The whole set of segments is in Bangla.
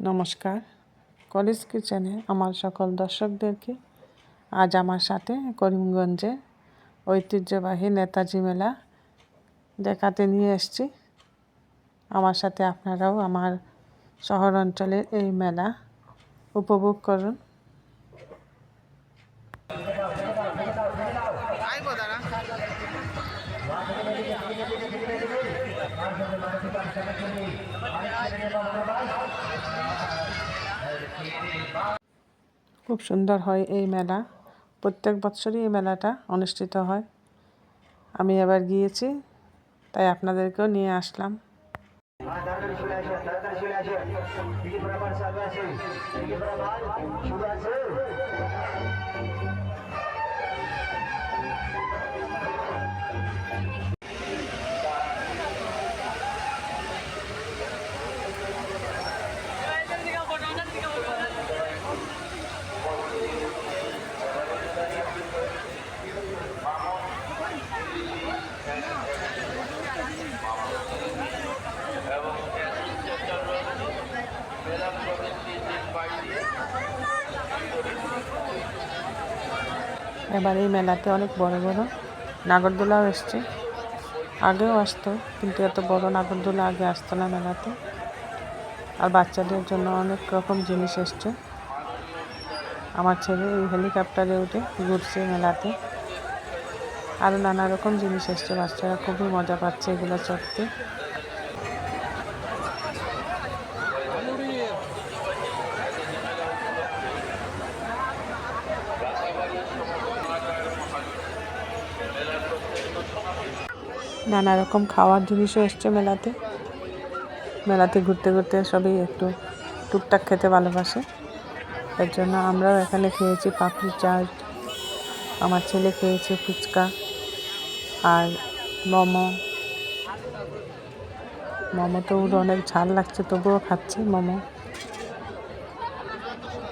নমস্কার। কলেজ কিচেনে আমার সকল দর্শকদেরকে আজ আমার সাথে করিমগঞ্জে ঐতিহ্যবাহী নেতাজি মেলা দেখাতে নিয়ে এসেছি। আমার সাথে আপনারাও আমার শহর অঞ্চলের এই মেলা উপভোগ করুন। খুব সুন্দর হয় এই মেলা। প্রত্যেক বছরই এই মেলাটা অনুষ্ঠিত হয়। আমি এবার গিয়েছি, তাই আপনাদেরকেও নিয়ে আসলাম। চলে চলে এবার এই মেলাতে অনেক বড় বড় নাগরদোলাও এসছে। আগেও আসতো, কিন্তু এত বড় নাগরদোলা আগে আসতো না মেলাতে। আর বাচ্চাদের জন্য অনেক রকম জিনিস এসছে। আমার ছেলে এই হেলিকপ্টারে উঠে ঘুরছে মেলাতে। আরও নানা রকম জিনিস এসছে, বাচ্চারা খুবই মজা পাচ্ছে এগুলো চড়তে। নানা রকম খাওয়ার জিনিসও এসছে মেলাতে। মেলাতে ঘুরতে ঘুরতে সবই একটু টুকটাক খেতে ভালোবাসে। এর জন্য আমরাও এখানে খেয়েছি পাপড়ি চাট, আমার ছেলে খেয়েছে ফুচকা আর মোমো। মোমো তো ওর অনেক ঝাল লাগছে, তবুও খাচ্ছে মোমো।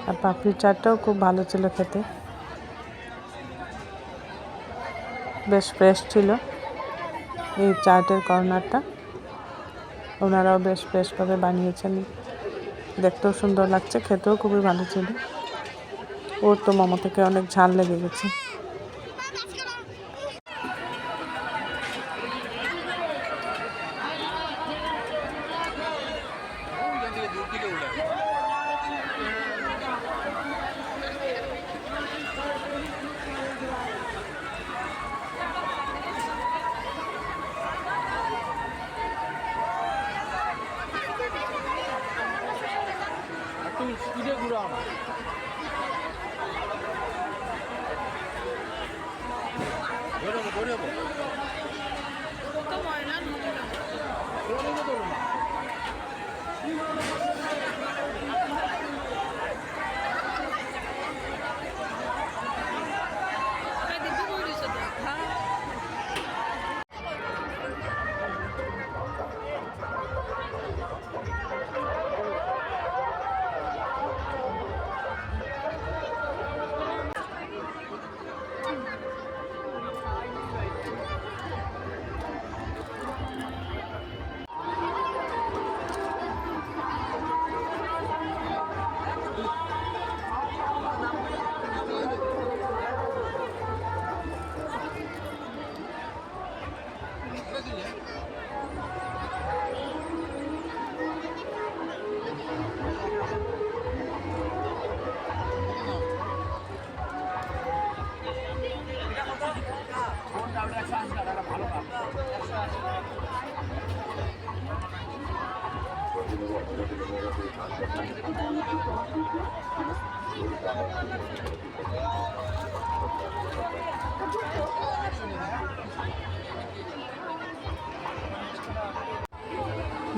আর পাপড়ি চাটটাও খুব ভালো ছিল খেতে। বেশ ফ্রেশ ছিল। এই চার্টের কর্নারটা। ওনারাও বেশ ফ্রেশভাবে বানিয়েছেন। দেখতেও সুন্দর লাগছে, খেতেও খুবই ভালো ছিল। ওর তো মোমো থেকে অনেক ঝাল লেগে গেছে। একটু স্পিডে ঘুরাও না ধরে ধরে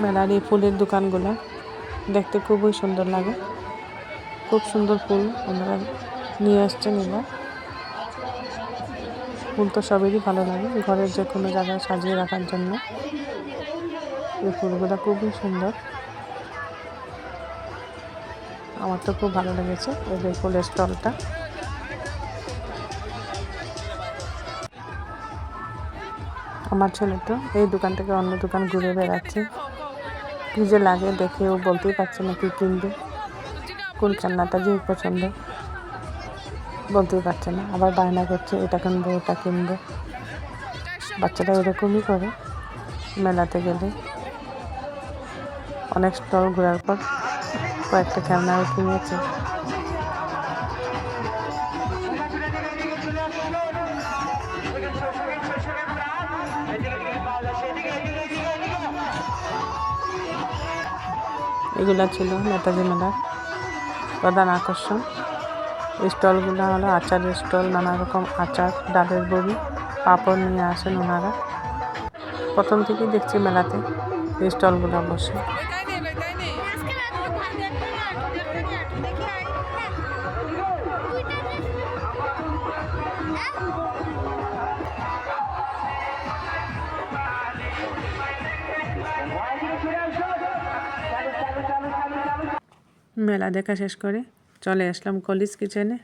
মেলার এই ফুলের দোকানগুলো দেখতে খুবই সুন্দর লাগে। খুব সুন্দর ফুল ওনারা নিয়ে আসছেন এবার। ফুল তো সবেরই ভালো লাগে, ঘরের যে কোনো জায়গায় সাজিয়ে রাখার জন্য। এই ফুলগুলো খুবই সুন্দর। আমার তো খুব ভালো লেগেছে এদের ফুলের স্টলটা। আমার ছেলে তো এই দোকান থেকে অন্য দোকান ঘুরে বেড়াচ্ছে। কী যে লাগে দেখে, ও বলতেই পারছে না কী কিনবে, কোন খেলনাটা যে পছন্দ। বলতেই পারছে না, আবার বায়না করছে, এটা কিনবো, ওটা কিনবো। বাচ্চারা এরকমই করে, মেলাতে গেলে। অনেক স্টল ঘোরার পর কয়েকটা খেলনাও কিনেছে এগুলা ছিল নেতাজি মেলার প্রধান আকর্ষণ। স্টলগুলো হলো আচারের স্টল নানা রকম আচার, ডালের বড়ি, পাঁপড় নিয়ে আসেন ওনারা। প্রথম থেকেই দেখছি মেলাতে স্টলগুলো বসে। মেলা দেখা শেষ করে চলে আসলাম কলিজ কিচেনে।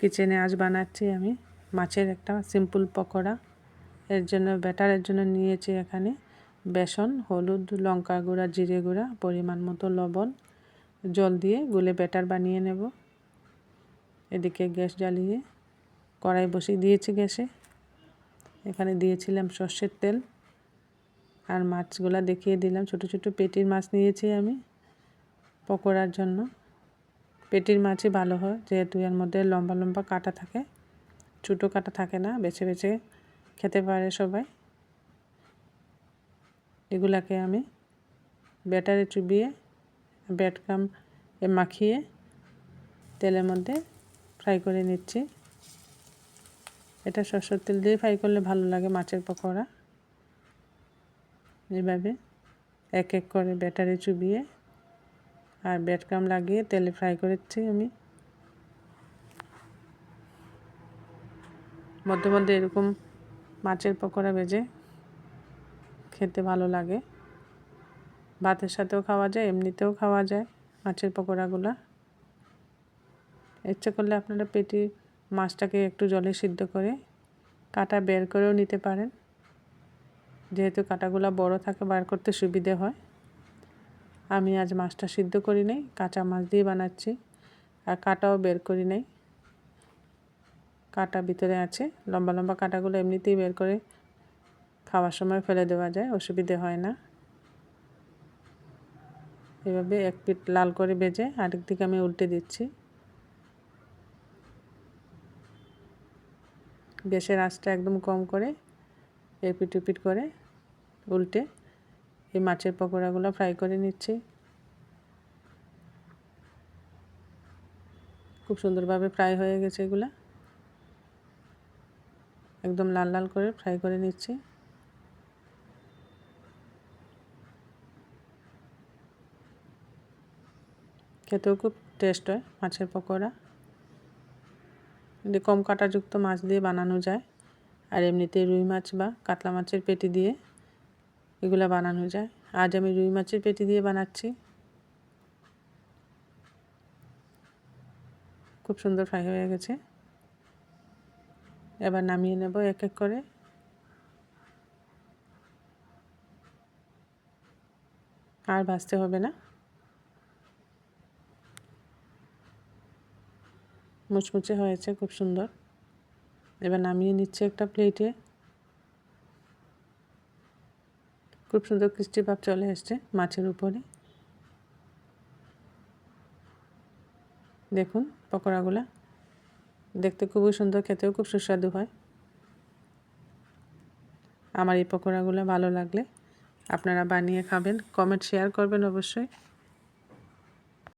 কিচেনে আজ বানাচ্ছি আমি মাছের একটা সিম্পল পকোড়া। এর জন্য, ব্যাটারের জন্য নিয়েছি এখানে বেসন, হলুদ, লঙ্কা গুঁড়া, জিরে গুঁড়া, পরিমাণ মতো লবণ। জল দিয়ে গুলে ব্যাটার বানিয়ে নেব। এদিকে গ্যাস জ্বালিয়ে কড়াই বসিয়ে দিয়েছি গ্যাসে। এখানে দিয়েছিলাম সর্ষের তেল। আর মাছগুলা দেখিয়ে দিলাম। ছোট ছোট পেটির মাছ নিয়েছি আমি। পকোড়ার জন্য। পেটির মাছই ভালো হয়, যেহেতু এর মধ্যে লম্বা লম্বা কাটা থাকে। ছোটো কাটা থাকে না, বেছে বেছে খেতে পারে সবাই। এগুলাকে আমি ব্যাটারে চুবিয়ে ব্যাটকাম মাখিয়ে তেলের মধ্যে ফ্রাই করে নিচ্ছি। এটা সরষের তেল দিয়ে ফ্রাই করলে ভালো লাগে মাছের পকোড়া। এভাবে এক এক করে ব্যাটারে চুবিয়ে আর ব্রেডক্রাম লাগিয়ে তেলে ফ্রাই করেছি আমি। মধ্যে মধ্যে এরকম মাছের পকোড়া ভেজে খেতে ভালো লাগে। ভাতের সাথেও খাওয়া যায়, এমনিতেও খাওয়া যায় মাছের পকোড়াগুলো। ইচ্ছে করলে আপনারা পেটি মাছটাকে একটু জলে সিদ্ধ করে কাটা বের করেও নিতে পারেন। যেহেতু কাটাগুলো বড় থাকে, বার করতে সুবিধে হয়। আমি আজ মাছটা সিদ্ধ করি নাই, কাঁচা মাছ দিয়ে বানাচ্ছি, আর কাটাও বের করি নাই। কাটা ভিতরে আছে, লম্বা লম্বা কাটাগুলো এমনিতেই বের করে খাওয়ার সময় ফেলে দেওয়া যায়, অসুবিধে হয় না। এভাবে এক পিঠ লাল করে ভেজে আরেক দিকে আমি উল্টে দিচ্ছি। গ্যাসের আঁচটা একদম কম করে এপিট উপিট করে উল্টে এই মাছের পকোড়াগুলো ফ্রাই করে নিচ্ছি। খুব সুন্দরভাবে ফ্রাই হয়ে গেছে এগুলা। একদম লাল লাল করে ফ্রাই করে নিচ্ছি। খেতেও খুব টেস্ট হয় মাছের পকোড়া। কম কাঁটাযুক্ত মাছ দিয়ে বানানো যায়, আর এমনিতে রুই মাছ বা কাতলা মাছের পেটি দিয়ে এগুলো বানানো যায়। আজ আমি রুই মাছের পেটি দিয়ে বানাচ্ছি। খুব সুন্দর ফ্রাই হয়ে গেছে। এবার নামিয়ে নেব এক এক করে। আর ভাজতে হবে না। মুচমুচে হয়েছে, খুব সুন্দর। এবার নামিয়ে নিচ্ছে একটা প্লেটে। খুব সুন্দর ক্রিস্টি ভাব চলে এসছে মাছের উপরে। দেখুন পকোড়াগুলা। দেখতে খুবই সুন্দর, খেতেও খুব সুস্বাদু হয়। আমার এই পকোড়াগুলো ভালো লাগলে আপনারা বানিয়ে খাবেন কমেন্ট শেয়ার করবেন অবশ্যই।